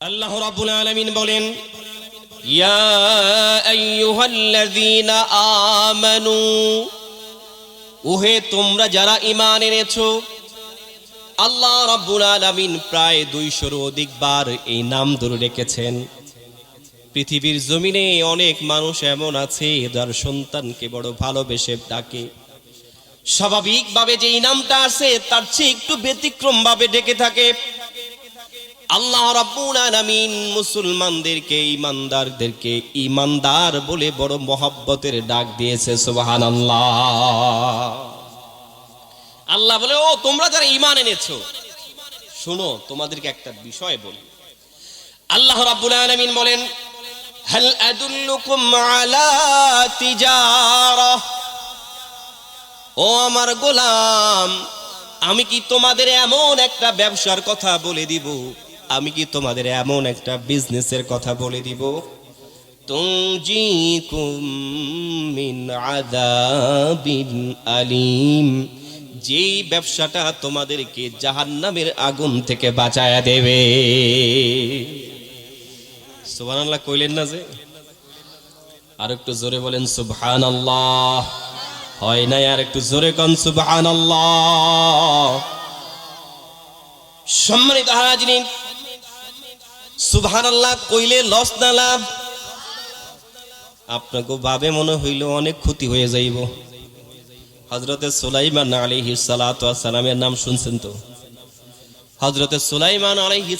আল্লাহ রাব্বুল আলামিন বলেন, ইয়া আইয়ুহাল্লাযীনা আমানু, ওহে তোমরা যারা ঈমান এনেছো, আল্লাহ রাব্বুল আলামিন প্রায় দুইশোর অধিক বার এই নাম ধরে রেখেছেন পৃথিবীর জমিনে অনেক মানুষ এমন আছে যার সন্তানকে বড় ভালোবেসে ডাকে। স্বাভাবিকভাবে যে এই নামটা আছে তার চেয়ে একটু ব্যতিক্রম ভাবে ডেকে থাকে। আল্লাহ রাব্বুল আলামিন মুসলমানদেরকে ইমানদারদেরকে ইমানদার বলে বড় মহব্বতের ডাক দিয়েছে, সুবহানাল্লাহ। আল্লাহ বলে, ও, তোমরা যারা ঈমান এনেছো, শোনো, তোমাদেরকে একটা বিষয় বলি। আল্লাহ রাব্বুল আলামিন বলেন, হাল আদুল্লুকুম আলা তিজারা? ও আমার গোলাম, আমি কি তোমাদের এমন একটা ব্যবসার কথা বলে দিব? আমি কি তোমাদের এমন একটা বিজনেসের কথা বলে দিব? আলিম। যেই ব্যবসাটা তোমাদেরকে জাহান্নামের আগুন থেকে বাঁচায়া দেবে। সুবহানাল্লাহ কইলেন না যে? আর একটু জোরে বলেন, সুবহানাল্লাহ। হয় নাই আর একটু জোরে কন, সুবহানাল্লাহ। সম্মানিত হাজরিন সুবহানাল্লাহ কইলে লস না লাভ? আপনাকে ভাবে মনে হইল অনেক ক্ষতি হয়ে যাইব। হজরতে সুলাইমান আলাইহি সালামের নাম শুনছেন তো? হজরতে সুলাইমান আলাইহি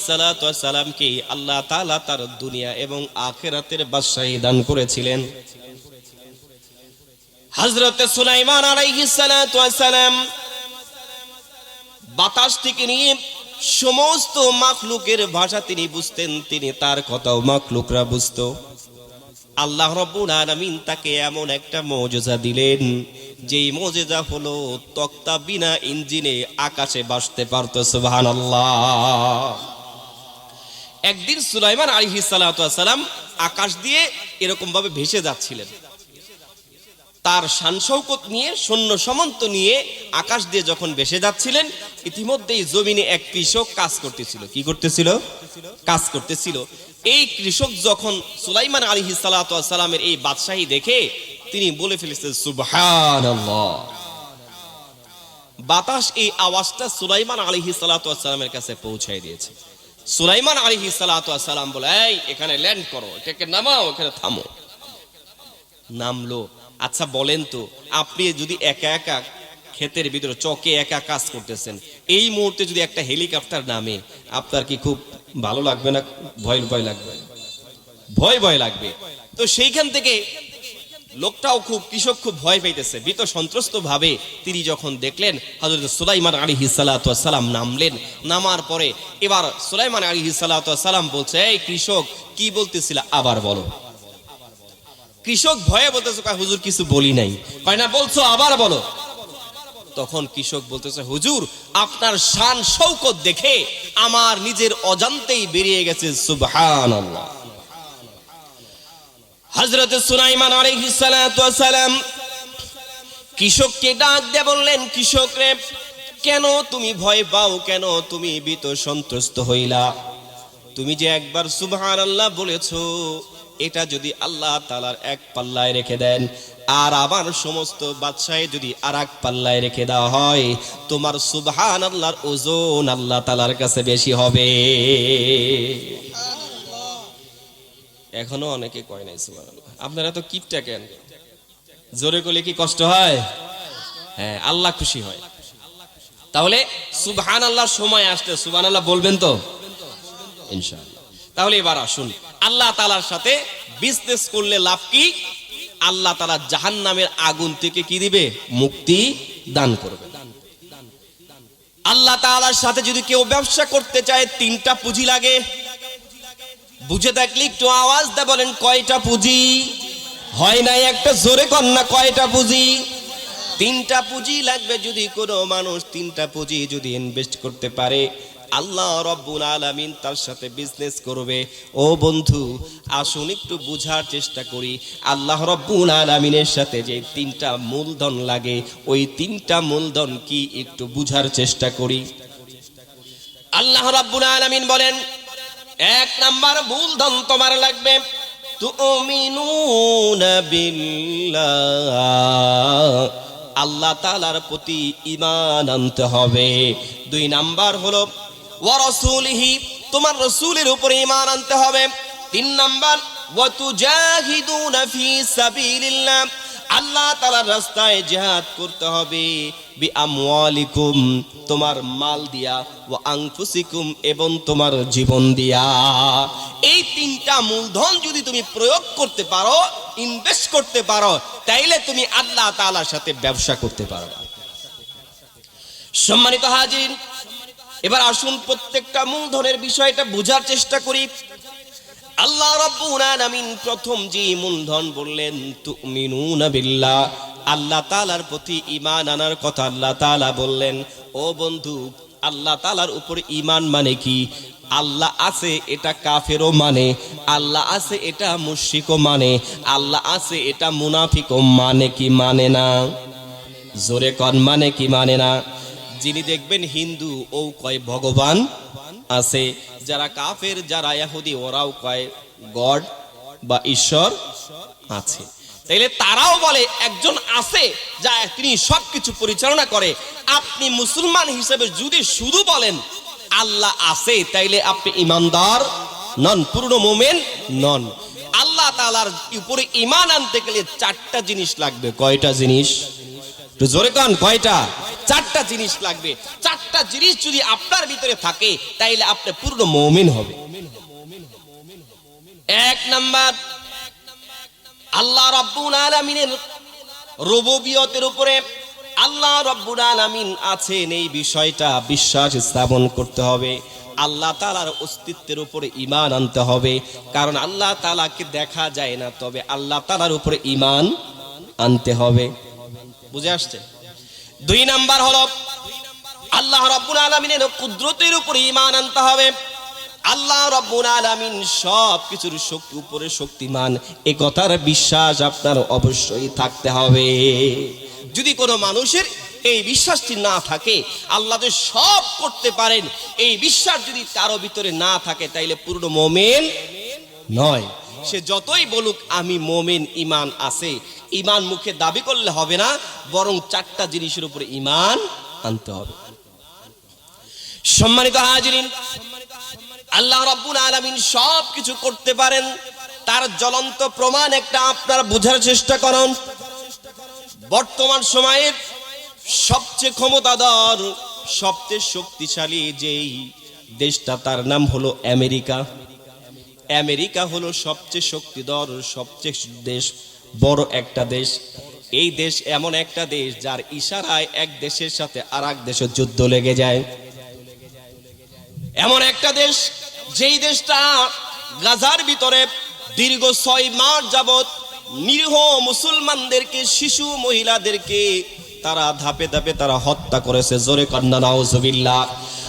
সালামকে আল্লাহ তাআলা তার দুনিয়া এবং আখেরাতের বাদশাহী দান করেছিলেন। হজরতে সুলাইমান আলাইহিস সালাম বাতাস থেকে নিয়ে সমস্ত মাখলুকের ভাষা তিনি বুঝতেন, তিনি তার কথাও মাখলুকরা বুঝতো। আল্লাহ রব্বুল আলামিন তাকে এমন একটা মৌজেজা দিলেন, যেই মৌজেজা হলো তক্তা বিনা ইঞ্জিনে আকাশে বাসতে পারত, সুবহানাল্লাহ। একদিন সুলাইমান আলাইহিস সালাম আকাশ দিয়ে এরকম ভাবে ভেসে যাচ্ছিলেন। তার শানশৌকত নিয়ে, সৈন্য সমন্ত নিয়ে আকাশ দিয়ে যখন ভেসে যাচ্ছিলেন, ইতিমধ্যেই জমিনে এক কৃষক কাজ করতেছিল। কি করতেছিল? কাজ করতেছিল। এই কৃষক যখন সুলাইমান আলী সালামের এই বাদশাহী দেখে, তিনি বলে ফেলেছেন, সুবহানাল্লাহ। বাতাস এই আওয়াজটা সুলাইমান আলী সালামের কাছে পৌঁছায় দিয়েছে। সুলাইমান আলী সালাম বলে, এই, এখানে ল্যান্ড করো, এটাকে নামাও, এখানে থামো। নামলো। আচ্ছা বলেন তো, আপনি যদি একা একা ক্ষেতের ভিতরে চকে একা কাজ করতেছেন, এই মুহূর্তে যদি একটা হেলিকপ্টার নামে, আপনার কি খুব ভালো লাগবে না? ভয় ভয় লাগবে। ভয় ভয় লাগবে। তো সেইখান থেকে লোকটাও খুব, কৃষক খুব ভয় পাইতেছে। ভীত সন্ত্রস্ত ভাবে তিনি যখন দেখলেন হজরত সুলাইমান আলী সালাম নামলেন, নামার পরে এবার সুলাইমান আলী সালাম বলছে, এই কৃষক, কি বলতেছিল? আবার বলো। কৃষক ভয়ে বলতেছে, কয়, হুজুর, কিছু বলি নাই। কয়, না, বলছো, আবার বলো। তখন কৃষক বলতেছে, হুজুর, আপনার শান শৌকত দেখে আমার নিজের অজান্তেই বেরিয়ে গেছে, সুবহানাল্লাহ। হযরত সুলাইমান আলাইহিস সালাতু সালাম কৃষককে ডাক দিয়ে বললেন, কৃষক রে, কেন তুমি ভয় পাও? কেন তুমি ভীত সন্ত্রস্ত হইলা? তুমি যে একবার সুবহানাল্লাহ বলেছ এটা যদি আল্লাহ তালার এক পাল্লায় রেখে দেন আর আবার সমস্ত বাদশাহে যদি আর এক পাল্লায় রেখে দেওয়া হয় তোমার সুবহান আল্লাহর ওজন আল্লাহ তালার কাছে বেশি হবে। এখনও অনেকে কয় নাই সুবহান আপনারা তো কিপটা কেন? জোরে করলে কি কষ্ট হয়? হ্যাঁ আল্লাহ খুশি হয়। তাহলে সুবহান আল্লাহর সময় আসতে সুবহান আল্লাহ বলবেন তো? ইনশাআল্লাহ। তাহলে এবার আসুন আল্লাহ তালার সাথে বিজনেস করলে লাভ কি? আল্লাহ তালা জাহান নামের আগুন থেকে কি দিবে? মুক্তি দান করবে। আল্লাহ তালার সাথে যদি কেউ ব্যবসা করতে চায়, তিনটা পুঁজি লাগে। বুঝে দেখলি একটু আওয়াজ দা বলেন, কয়টা পুঁজি? হয় নাই একটা? জোরে কন্যা কয়টা পুঁজি? তিনটা পুঁজি লাগবে যদি কোনো মানুষ তিনটা পুঁজি যদি ইনভেস্ট করতে পারে। আল্লাহ রব্বুল আলামিন তার সাথে বিজনেস করবে। ও বন্ধু, আসুন একটু বুঝার চেষ্টা করি। আল্লাহ রব্বুল আলামিনের সাথে যে তিনটা মূলধন লাগে, ওই তিনটা মূলধন কি একটু বুঝার চেষ্টা করি। আল্লাহ রব্বুল আলামিন বলেন, এক নাম্বার মূলধন তোমার লাগবে। আল্লাহ তাআলার প্রতি ইমান আনতে হবে। দুই নাম্বার হলো ওয়া রাসূলিহি, তোমার রাসূলের উপরে ঈমান আনতে হবে। তিন নাম্বার ওয়া তুজাহিদুনা ফি সাবিলিল্লাহ, আল্লাহ তাআলার রাস্তায় জিহাদ করতে হবে। বি আমওয়ালিকুম তোমার মাল দিয়া এবং তোমার জীবন দিয়া। এই তিনটা মূলধন যদি তুমি প্রয়োগ করতে পারো, ইনভেস্ট করতে পারো, তাইলে তুমি আল্লাহ সাথে ব্যবসা করতে পারো সম্মানিত হাজির এবার আসুন প্রত্যেকটা মূলধনের বিষয়টা বোঝার চেষ্টা করি। আল্লাহ রাব্বুল প্রথম যে মূলধন বললেন, তুমিনুনা বিল্লাহ। আল্লাহ তাআলার প্রতি ঈমান আনার কথা আল্লাহ তাআলা বললেন, ও বন্ধু, আল্লাহ তাআলার উপর ঈমান মানে কি? আল্লাহ আছে এটা কাফেরও মানে আল্লাহ আছে এটা মুশরিকও মানে আল্লাহ আছে এটা মুনাফিকও মানে কি মানে না? জোরে কন মানে কি মানে না? যিনি দেখবেন হিন্দু ও কয় ভগবান আছে, যারা কাফের, যারা ইহুদি, ওরাও কয় গড বা ঈশ্বর আছে। তাইলে তারাও বলে, একজন আছে যা তিনি সবকিছু পরিচালনা করে। আপনি মুসলমান হিসেবে যদি শুধু বলেন, আল্লাহ আছে, তাইলে আপনি ইমানদার নন, পূর্ণ মোমেন নন। আল্লাহ তাআলার উপরে ইমান আনতে গেলে চারটা জিনিস লাগবে। কয়টা জিনিস? জোরে কন, কয়টা? চারটা জিনিস লাগবে। চারটা জিনিস যদি আপনার ভিতরে থাকে, তাইলে আপনি পূর্ণ মৌমিন হবে। এক নাম্বার, আল্লাহ রব্বুল আলামিনের রুবুবিয়তের উপরে আল্লাহ রব্বুল আলামিন আছেন, এই বিষয়টা বিশ্বাস স্থাপন করতে হবে। আল্লাহ তালার অস্তিত্বের উপরে ইমান আনতে হবে। কারণ আল্লাহ তালাকে দেখা যায় না, তবে আল্লাহ তালার উপরে ইমান আনতে হবে। বুঝে আসছে? দুই নাম্বার হলো, আল্লাহ রব্বুল আলমিনের কুদরতের উপরে ইমান আনতে হবে। আল্লাহ রব্বুল আলামিন সব কিছুর শক্তি উপরে শক্তিমান, এ কথার বিশ্বাস আপনার অবশ্যই থাকতে হবে। যদি কোনো মানুষের এই বিশ্বাসটি না থাকে, আল্লাহ যে সব করতে পারেন, এই বিশ্বাস যদি কারও ভিতরে না থাকে, তাইলে পূর্ণ মোমেন নয়। সে যতই বলুক, আমি মোমেন ইমান আছে ইমান মুখে দাবি করলে হবে না, বরং চারটা জিনিসের উপরে ইমান আনতে হবে। সম্মানিত হাজিরিন, আল্লাহ রাব্বুল আলামিন সব কিছু করতে পারেন, তার জ্বলন্ত প্রমাণ একটা আপনারা বোঝার চেষ্টা করুন। বর্তমান সময়ের সবচেয়ে ক্ষমতাধর, সবচেয়ে শক্তিশালী যেই দেশটা, তার নাম হলো আমেরিকা। আমেরিকা হলো সবচেয়ে শক্তিধর, সবচেয়ে দেশ বড় একটা দেশ। এই দেশ এমন একটা দেশ যার ইশারায় এক দেশের সাথে আর এক দেশের যুদ্ধ লেগে যায়। এমন একটা দেশ যেই দেশটা গাজার ভিতরে দীর্ঘ ছয় মাস যাবত নিরীহ মুসলমানদেরকে, শিশু মহিলাদেরকে তারা ধাপে ধাপে তারা হত্যা করেছে। জোরে কন্যা নাউজুবিল্লাহ।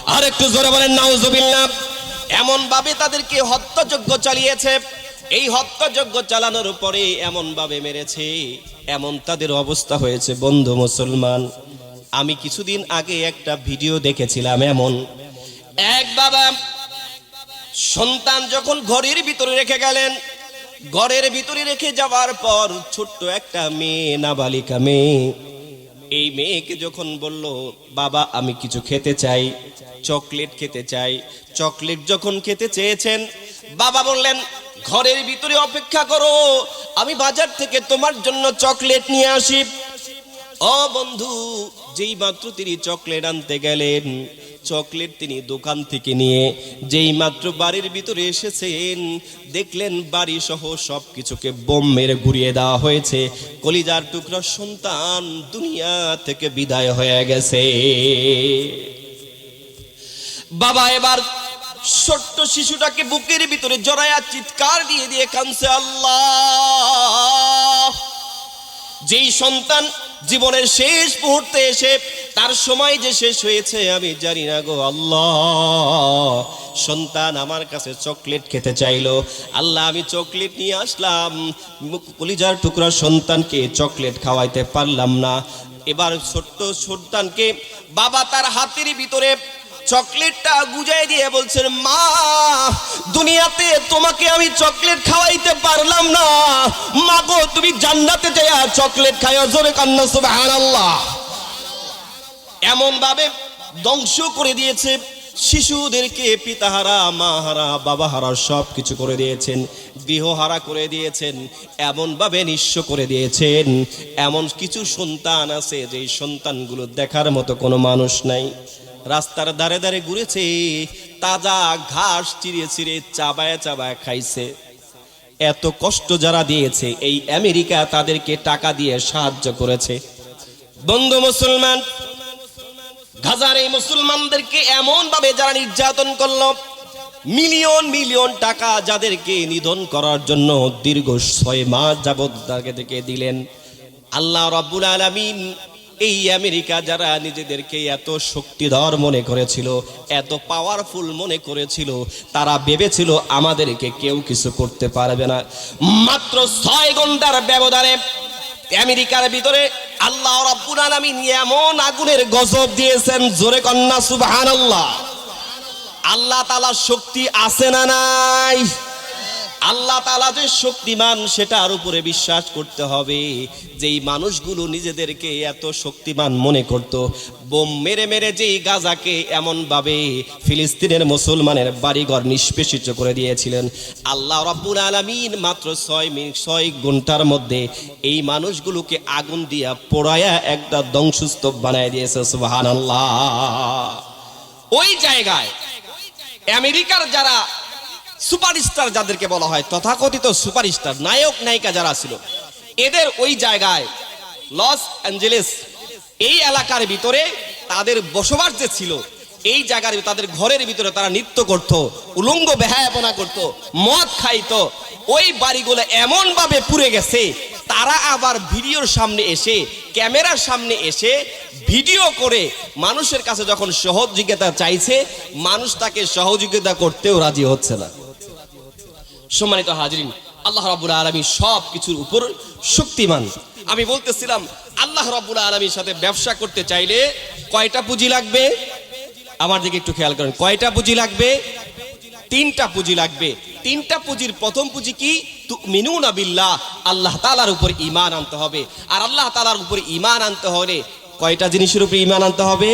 আর একটু জোরে বলেন, নাউজুবিল্লাহ। এমন ভাবে তাদেরকে হত্যাযজ্ঞ চালিয়েছে। এই হত্যাযজ্ঞ চালানোর পরে এমন ভাবে মেরেছে, এমন তাদের অবস্থা হয়েছে, বন্ধু মুসলমান। আমি কিছুদিন আগে একটা ভিডিও দেখেছিলাম এমন। এক বাবা সন্তান যখন ঘরের ভিতরে রেখে গেলেন, ঘরের ভিতরে রেখে যাওয়ার পর ছোট্ট একটা মেয়ে, নাবালিকা মেয়ে, এই মেয়েকে যখন বলল, বাবা, আমি কিছু খেতে চাই, চকলেট খেতে চাই। চকলেট যখন খেতে চেয়েছেন, বাবা বললেন ঘরের ভিতরে অপেক্ষা করো। আমি বাজার থেকে তোমার জন্য চকলেট নিয়ে আসি। ও বন্ধু, যেই মাত্র তিনি চকলেট আনতে গেলেন, চকলেট তিনি দোকান থেকে নিয়ে যেই মাত্র বাড়ির ভিতরে এসেছেন, দেখলেন বাড়ি সহ সব কিছুকে বোম মেরে ঘুরিয়ে দেওয়া হয়েছে। কলিজার টুকরা সন্তান দুনিয়া থেকে বিদায় হয়ে গেছে। বাবা, এবার ছোট্ট শিশুটাকে বুকের ভিতরে জড়ায়া চিৎকার দিয়ে দিয়ে কানছে আল্লাহ। যেই সন্তান জীবনের শেষ মুহূর্তে এসে তার সময় যে শেষ হয়েছে, আমি জানি না গো আল্লাহ। সন্তান আমার কাছে চকলেট খেতে চাইলো। আল্লাহ, আমি চকলেট নিয়ে আসলাম। কলিজার টুকরা সন্তানকে চকলেট খাওয়াইতে পারলাম না। এবার ছোট্ট সন্তানকে বাবা তার হাতের ভিতরে চকলেটটা গুজাই দিয়ে বলছেন, মা, দুনিয়াতে তোমাকে আমি চকলেট খাওয়াইতে পারলাম না। মা গো, তুমি জান্নাতে যাইয়া চকলেট খাইয়া জোরে কান্না, সুবহানাল্লাহ। এমন ভাবে ধ্বংস করে দিয়েছে শিশুদেরকে, পিতাহারা, মাহারা, বাবাহারা সব কিছু করে দিয়েছেন, গৃহহারা করে দিয়েছেন এমন ভাবে নিঃস্ব করে দিয়েছেন। এমন কিছু সন্তান আছে যে সন্তানগুলো দেখার মতো কোনো মানুষ নাই। রাস্তার ধারে ধারে ঘুরেছে, তাজা ঘাস চিড়ে চিড়ে চাবায় চাবায় খাইছে। এত কষ্ট যারা দিয়েছে, এই আমেরিকা তাদেরকে টাকা দিয়ে সাহায্য করেছে। বন্ধু মুসলমান, গাজার এই মুসলমানদেরকে এমন ভাবে যারা নির্যাতন করল, মিলিয়ন মিলিয়ন টাকা যাদেরকে নিধন করার জন্য দীর্ঘ ছয় মাস যাবৎ তাদেরকে দিলেন। আল্লাহ রাব্বুল আলামিন এই আমেরিকা যারা নিজেদেরকে এত শক্তিধর মনে করেছিল, এত পাওয়ারফুল মনে করেছিল, তারা ভেবেছিল আমাদেরকে কেউ কিছু করতে পারবে না। মাত্র ছয় ঘণ্টার ব্যবধানে আমেরিকার ভিতরে আল্লাহ এমন আগুনের গজব দিয়েছেন, জোরে কন্যা সুবহানাল্লাহ। আল্লাহ তাআলার শক্তি আছে না নাই? আল্লাহ তাআলা যে শক্তিমান, সেটার উপরে বিশ্বাস করতে হবে। যেই মানুষগুলো নিজেদেরকে এত শক্তিমান মনে করত, বোম মেরে মেরে যেই গাজাকে এমনভাবে ফিলিস্তিনের মুসলমানের বাড়িঘর নিষ্পেষিত করে দিয়েছিলেন। আল্লাহ রাব্বুল আলামিন মাত্র ছয় মিনিট, ছয় ঘণ্টার মধ্যে এই মানুষগুলোকে আগুন দিয়া পোড়ায়া একটা ধ্বংসস্তূপ বানায় দিয়েছে, সুবহানাল্লাহ। ওই জায়গায়, আমেরিকার যারা সুপারস্টার যাদেরকে বলা হয়, তথাকথিত সুপারস্টার, নায়ক, নায়িকা যারা ছিল, এদের ওই জায়গায় লস অ্যাঞ্জেলেস, এই এলাকার ভিতরে তাদের বসবাস যে ছিল, এই জায়গার তাদের ঘরের ভিতরে তারা নৃত্য করত, উলঙ্গ বেহায়াপনা করত, মদ খাইতো, ওই বাড়িগুলো এমন ভাবে পুড়ে গেছে, তারা আবার ভিডিওর সামনে এসে, ক্যামেরার সামনে এসে ভিডিও করে মানুষের কাছে যখন সহযোগিতা চাইছে, মানুষ তাকে সহযোগিতা করতেও রাজি হচ্ছে না। সম্মানিত হাজরিন, আল্লাহ রাব্বুল আলামিন সব কিছুর উপর শক্তিমান। আমি বলতেছিলাম, আল্লাহ রাব্বুল আলামিনের সাথে ব্যবসা করতে চাইলে কয়টা পুঁজি লাগবে? আমার দিকে একটু খেয়াল করেন, কয়টা পুঁজি লাগবে? তিনটা পুঁজি লাগবে। তিনটা পুঁজির প্রথম পুঁজি কি? মিনুনা বিল্লাহ, আল্লাহ তালার উপর ইমান আনতে হবে। আর আল্লাহ তালার উপর ইমান আনতে হলে কয়টা জিনিসের উপরে ইমান আনতে হবে?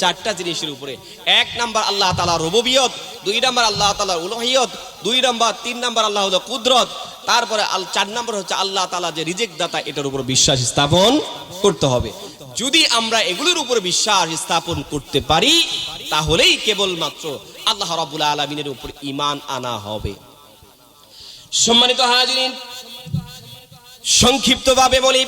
চারটা জিনিসের উপরে। এক নাম্বার আল্লাহ তালা রববিয়ত দুই নাম্বার আল্লাহ তালা উলহিয়ত, দুই নাম্বার, তিন নাম্বার আল্লাহ হলো কুদরত, তারপরে চার নাম্বার হচ্ছে আল্লাহ তালা যে রিজেক্ট দাতা এটার উপর বিশ্বাস স্থাপন করতে হবে। যদি আমরা এগুলোর উপর বিশ্বাস স্থাপন করতে পারি, তাহলেই কেবলমাত্র আল্লাহ রাবুল আলমিনের উপর ইমান আনা হবে। সম্মানিত হাজিরিন, সংক্ষিপ্তভাবে বলি,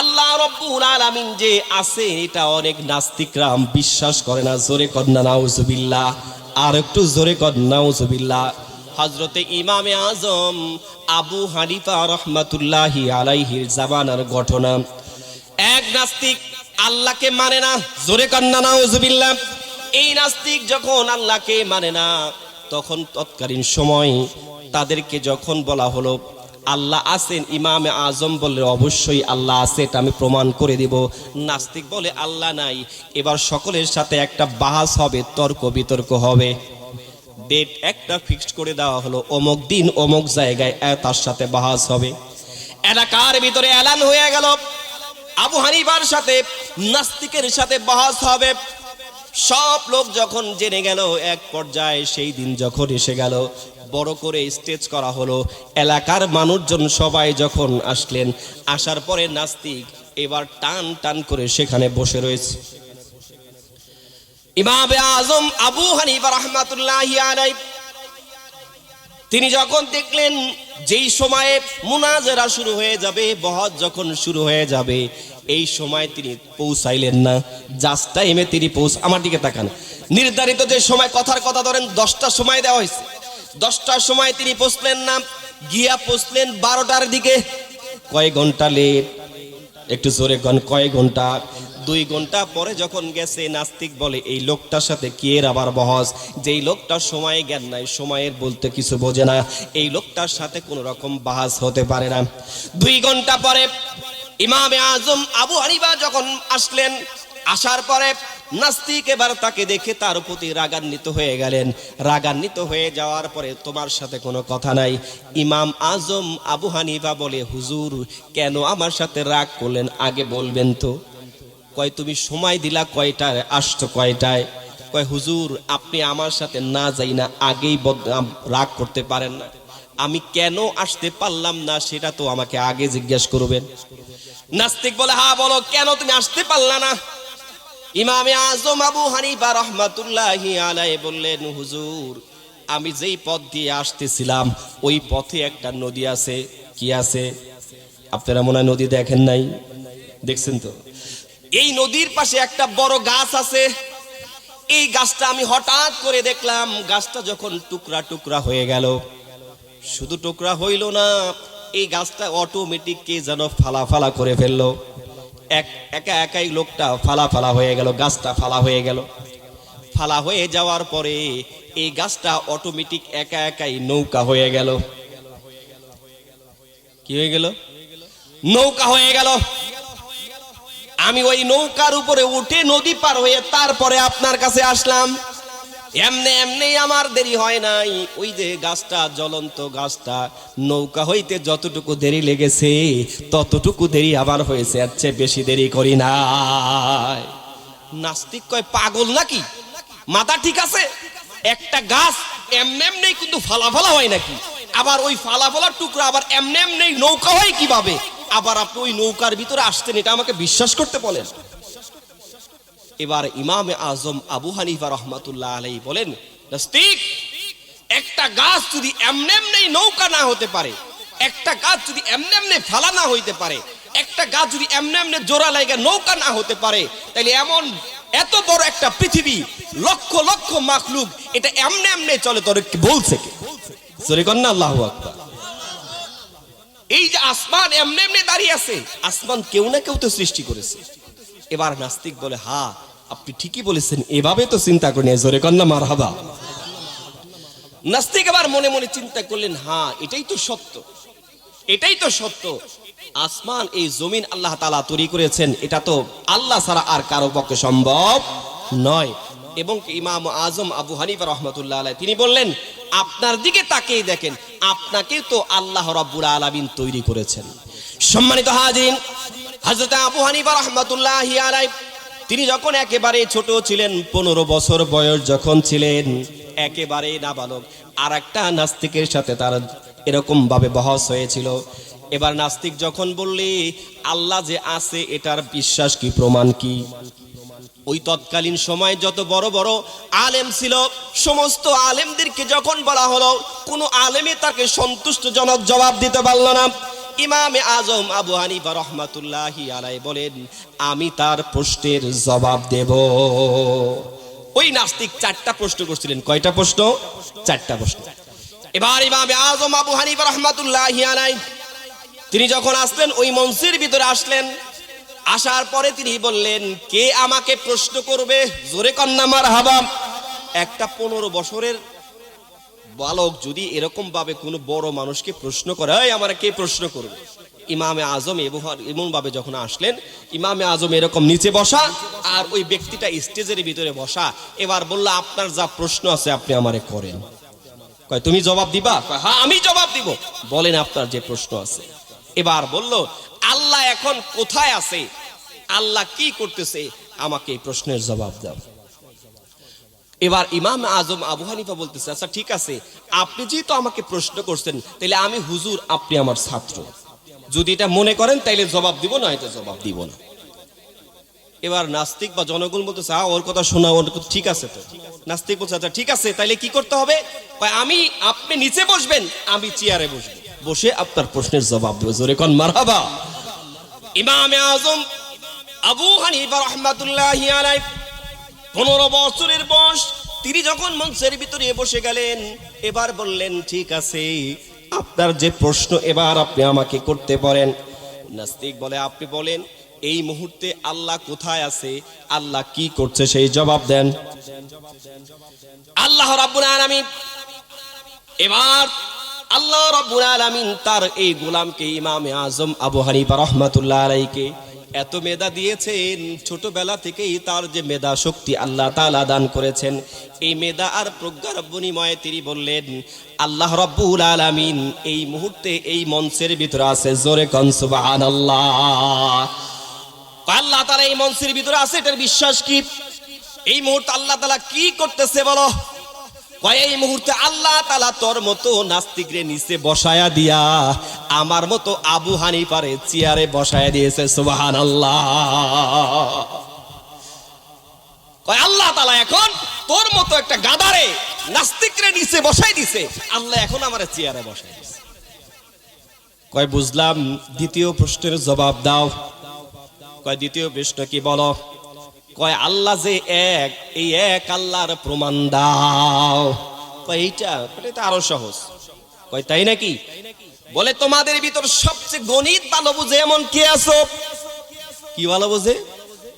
আল্লাহ রব্বুল আলামিন যে আছে, এটা অনেক নাস্তিকরা বিশ্বাস করে না, জোরে কন্যা নাউজুবিল্লাহ। আর একটু জোরে কর, নাউজুবিল্লাহ। হজরতে ইমামে আজম আবু হানিফা রহমাতুল্লাহি আলাইহির জামানার ঘটনা। এক নাস্তিক আল্লাহকে মানে না, জোরে নাও নাউজুবিল্লাহ। এই নাস্তিক যখন আল্লাহকে মানে না, তখন তৎকালীন সময় তাদেরকে যখন বলা হলো আল্লাহ আছেন, ইমামে আজম বললে অবশ্যই আল্লাহ আছে, এটা আমি প্রমাণ করে দিব। নাস্তিক বলে আল্লাহ নাই। এবার সকলের সাথে একটা বাহাস হবে, তর্ক বিতর্ক হবে। ডেট একটা ফিক্সড করে দেওয়া হলো, অমুক দিন অমুক জায়গায় তার সাথে বাহাস হবে। এলাকার ভিতরে এলান হয়ে গেল। আবু হানিফার সাথে, নাস্তিকের সাথে বাহাস হবে। সব লোক যখন জেনে গেল, এক পর্যায়ে সেই দিন যখন এসে গেল। বড় করে স্টেজ করা হলো। এলাকার মানুষজন সবাই যখন আসলেন, আসার পরে নাস্তিক এবার টান টান করে সেখানে বসে রয়েছে। ইমামে আজম আবু হানিফা রহমাতুল্লাহ তিনি যখন দেখলেন যেই সময়ে মুনাজেরা শুরু হয়ে যাবে বহজ যখন শুরু হয়ে যাবে, এই সময় তিনি পৌঁছাইলেন না। জাস্ট টাইমে তিনি পৌঁছ আমার দিকে তাকান। নির্ধারিত যে সময় কথার কথা ধরেন, দশটার সময় দেওয়া হয়েছে। দশটার সময় তিনি পৌঁছলেন না, গিয়া পৌঁছলেন বারোটার দিকে। কয় ঘণ্টা লেট? একটু জোরে গন কয় ঘণ্টা? দুই ঘণ্টা পরে যখন গেছে, নাস্তিক বলে, এই লোকটার সাথে কি এর আবার বহস? যেই লোকটার সময় জ্ঞান নাই, সময়ের বলতে কিছু বোঝে না। এই লোকটার সাথে কোনো রকম বাহাস হতে পারে না। দুই ঘণ্টা পরে ইমামে আজম আবু হানিফা যখন আসলেন আসার পরে নাস্তিক এবার তাকে দেখে তার প্রতি রাগান্বিত হয়ে গেলেন। রাগান্বিত হয়ে যাওয়ার পরে তোমার সাথে কোনো কথা নাই। ইমাম আজম আবু হানিফা বলে, হুজুর, কেন আমার সাথে রাগ করলেন? আগে বলবেন তো। কয়, তুমি সময় দিলা কয়টায়? আসছো কয়টায়? কয়, হুজুর, আপনি আমার সাথে না যাই না, আগেই রাগ করতে পারেন না। আমি কেন আসতে পারলাম না সেটা তো আমাকে আগে জিজ্ঞেস করবেন। নাস্তিক বলে হ্যাঁ বলো, কেন তুমি আসতে পারলা না? ইমামে আজম আবু হানিফা রহমাতুল্লাহি আলাই বললেন, হুজুর, আমি যেই পথ দিয়ে আসতেছিলাম, ওই পথে একটা নদী আছে। কি আছে? আপনারা মনে হয় নদী দেখেন নাই? দেখছেন তো? এই নদীর পাশে একটা বড় গাছ আছে। এই গাছটা আমি হঠাৎ করে দেখলাম, গাছটা যখন টুকরা টুকরা হয়ে গেল, শুধু টুকরা হইল না, এই গাছটা অটোমেটিক কে যেন ফালা ফালা করে ফেলল। এক, একা একাই লোকটা ফালা ফালা হয়ে গেল, গাছটা ফালা হয়ে গেল। ফালা হয়ে যাওয়ার পরে এই গাছটা অটোমেটিক একা একাই নৌকা হয়ে গেল। কি হয়ে গেল? নৌকা হয়ে গেল। আমি ওই নৌকার উপরে উঠে নদী পার হয়ে তারপরে আপনার কাছে আসলাম। এমনি এমনি আমার দেরি হয় নাই। ওই যে গাছটা, জ্বলন্ত গাছটা, নৌকা হইতে যতটুকু দেরি লেগেছে, ততটুকু দেরি আবার হয়েছে, এর চেয়ে বেশি দেরি করি নাই। নাস্তিক কয়, পাগল নাকি? মাথা ঠিক আছে? একটা গাছ এমনি এমনি কিন্তু ফালা হয় নাকি? আবার ওই ফালা ফালার টুকরা আবার এমনি এমনি নৌকা হয় কীভাবে? আবার আপনি ওই নৌকার ভিতরে আসতেন এটা আমাকে বিশ্বাস করতে বলেন। এবার ইমামে আজম আবু হানিফা রহমাতুল্লাহ আলাই বলেন একটা গাছ যদি এমনে এমনি নৌকা না হতে পারে, একটা গাছ যদি এমনে এমনি ফালা না হইতে পারে, একটা গাছ যদি এমনে এমনি জোড়া লাগে নৌকা না হতে পারে তাহলে এমন এত বড় একটা পৃথিবী, লক্ষ লক্ষ মাখলুক, এটা এমনে এমনি চলে, তোর বলছে কে? সরি কন্যা, আল্লাহ আকবার। এই যে আসমান এমনি এমনি দাঁড়িয়ে আছে, আসমান কেউ না কেউ তো সৃষ্টি করেছে। এবার নাস্তিক বলে, হা আপনি ঠিকই বলেছেন, এভাবে তো চিন্তা করেন জোরে কন্যা মার হাবা নাস্তিক এবার মনে মনে চিন্তা করলেন হ্যাঁ এটাই তো সত্য। এটাই তো সত্য। আসমান, এই জমিন আল্লাহ তালা তৈরি করেছেন, এটা তো আল্লাহ ছাড়া আর কারও পক্ষে সম্ভব নয়। এবং ইমাম আজম আবু হানিফা রহমতুল্লাহ আলাই তিনি বললেন, আপনার দিকে তাকেই দেখেন, আপনাকে তো আল্লাহ রব্বুল আলামিন তৈরি করেছেন। সম্মানিত হাজিন হযরত আবু হানিফা রহমতুল্লাহ আলাই তিনি যখন একেবারে ছোট ছিলেন, পনেরো বছর বয়স যখন ছিলেন, একেবারে নাবালক। আর একটা নাস্তিকের সাথে তার এরকম ভাবে বহস হয়েছিল। এবার নাস্তিক যখন বললে, আল্লাহ যে আছে, এটার বিশ্বাস কি, প্রমাণ কি? ওই তৎকালীন সময় যত বড় বড় আলেম ছিল, সমস্ত আলেমদেরকে যখন বলা হলো, কোনো আলেমে তাকে সন্তুষ্টজনক জবাব দিতে পারল না। ইমামে আজম আবু হানিফা রহমাতুল্লাহি আলাই বলেন, আমি তার প্রশ্নের জবাব দেব। ওই নাস্তিক চারটা প্রশ্ন করছিলেন। কয়টা প্রশ্ন? চারটা প্রশ্ন। এবার ইমামে আজম আবু হানিফা রহমাতুল্লাহি আলাই তিনি যখন আসলেন, ওই মঞ্চের ভিতরে আসলেন। আসার পরে তিনি বললেন, কে আমাকে প্রশ্ন করবে? জোরে কন্যা মার হাবাম একটা পনেরো বছরের বালক যদি এরকম ভাবে কোনো বড় মানুষকে প্রশ্ন করে এই আমার কে প্রশ্ন করবে? ইমামে আজম এমন ভাবে যখন আসলেন, ইমামে আজম এরকম নিচে বসা আর ওই ব্যক্তিটা স্টেজের ভিতরে বসা, এবার বলল, আপনার যা প্রশ্ন আছে, আপনি আমারে করেন। কয়, তুমি জবাব দিবা? হ্যাঁ আমি জবাব দিব। বলেন, আপনার যে প্রশ্ন আছে। এবার বলল, আল্লাহ এখন কোথায় আছে? আল্লাহ কি করতেছে? আমাকে এই প্রশ্নের জবাব দাও। এবার ইমাম আজম আবু হানিফা বলতেছে আচ্ছা ঠিক আছে আপনি যেহেতু আমাকে প্রশ্ন করছেন তাহলে আমি হুজুর আপনি আমার ছাত্র। যদি এটা মনে করেন তাইলে জবাব দিব না এটা জবাব দিব না। এবার নাস্তিক বা জনগণ বলতেছে "আ, ওর কথা শোনা ওর কথা ঠিক আছে তো। নাস্তিক বলছে আচ্ছা ঠিক আছে তাইলে কি করতে হবে? আমি আপনি নিচে বসবেন আমি চেয়ারে বসবো। বসে আপনার প্রশ্নের জবাব দেবো জোরে কন মারহাবা। ইমামে আজম আবু হানিফা রহমাতুল্লাহি আলাই পনেরো বছরের বয়স। তিনি যখন মঞ্চের ভিতরে বসে গেলেন, এবার বললেন, ঠিক আছে, আপনার যে প্রশ্ন এবার আপনি আমাকে করতে পারেন। নাস্তিক বলে, আপনি বলেন, এই মুহূর্তে আল্লাহ কোথায় আছে? আল্লাহ কি করছে? সেই জবাব দেন। আল্লাহ রাব্বুল আলামিন, এবার আল্লাহ রাব্বুল আলামিন তার এই গোলামকে ইমামে আজম আবু হানিফা রহমাতুল্লাহ আলাইকে এত মেধা দিয়েছেন, ছোটবেলা থেকেই তার যে মেধা শক্তি আল্লাহ তাআলা দান করেছেন, এই মেধা আর প্রজ্ঞার বিনিময়ে তিনি বললেন, আল্লাহ রব্বুল আলামিন এই মুহূর্তে এই মঞ্চের ভিতরে আছে, জোরে কন সুবহানাল্লাহ। আল্লাহ তাআলা এই মঞ্চের ভিতরে আছে, এটার বিশ্বাস কি? এই মুহূর্তে আল্লাহ তাআলা কি করতেছে বলো? কয়, এই মুহূর্তে আল্লাহ তালা তোর মতো নিচে বসায়া দিয়া আমার মতো আবু হানিফারে চেয়ারে বসায়া দিয়েছে সুবাহান আল্লাহ আল্লাহ তালা এখন তোর মতো একটা গাদারে নাস্তিকরে নিচে বসাই দিছে, আল্লাহ এখন আমার চেয়ারে বসাই দিছে। কয়, বুঝলাম, দ্বিতীয় প্রশ্নের জবাব দাও। কয়, দ্বিতীয় প্রশ্ন কি বলো? কয়, আল্লাহ যে এক, এই এক আল্লাহর প্রমাণ দাও। এইটা, এটা আরও সহজ। কয়, তাই নাকি? বলে, তোমাদের ভিতর সবচেয়ে গণিত ভালো বুঝে এমন কে আছো? কি ভালো বোঝে?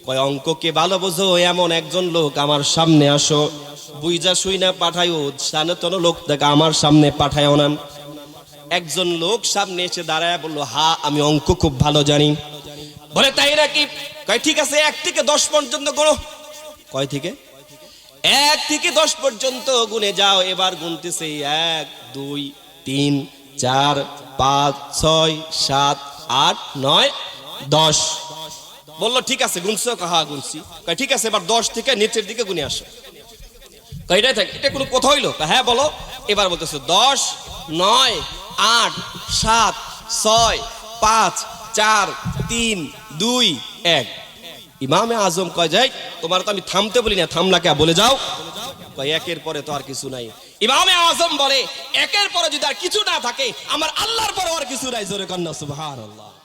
কয়, অঙ্ক কে ভালো বোঝো, এমন একজন লোক আমার সামনে আসো। বুইজা শুই না পাঠাইও সানতন লোক থেকে আমার সামনে পাঠায়ও না। একজন লোক সামনে এসে দাঁড়ায় বলল, হা, আমি অঙ্ক খুব ভালো জানি। বলে তাই নাকি কয়, ঠিক আছে, এক থেকে দশ পর্যন্ত গুনো কয় থেকে? এক থেকে দশ পর্যন্ত গুনে যাও। এবার গুনতেছে এক, দুই, তিন, চার, পাঁচ, ছয়, সাত, আট, নয়, দশ। বলল, ঠিক আছে, গুনছো? হ্যাঁ গুনছি। ঠিক আছে, এবার দশ থেকে নিচের দিকে গুনে আসো। এটাই থাকে, এটা কোনো কথা হইল? হ্যাঁ বলো। এবার বলতেছে, দশ, নয়, আট, সাত, ছয়, পাঁচ, চার, তিন দুই, এক। ইমামে আজম কয়, যাই, তোমার তো আমি থামতে বলি না, থামলা কে বলে যাও? কয়, একের পরে তো আর কিছু নাই। ইমামে আজম বলে, একের পরে যদি আর কিছু না থাকে, আমার আল্লাহর পরে আর কিছু নাই, জোরে কন্যা, সুবহানাল্লাহ।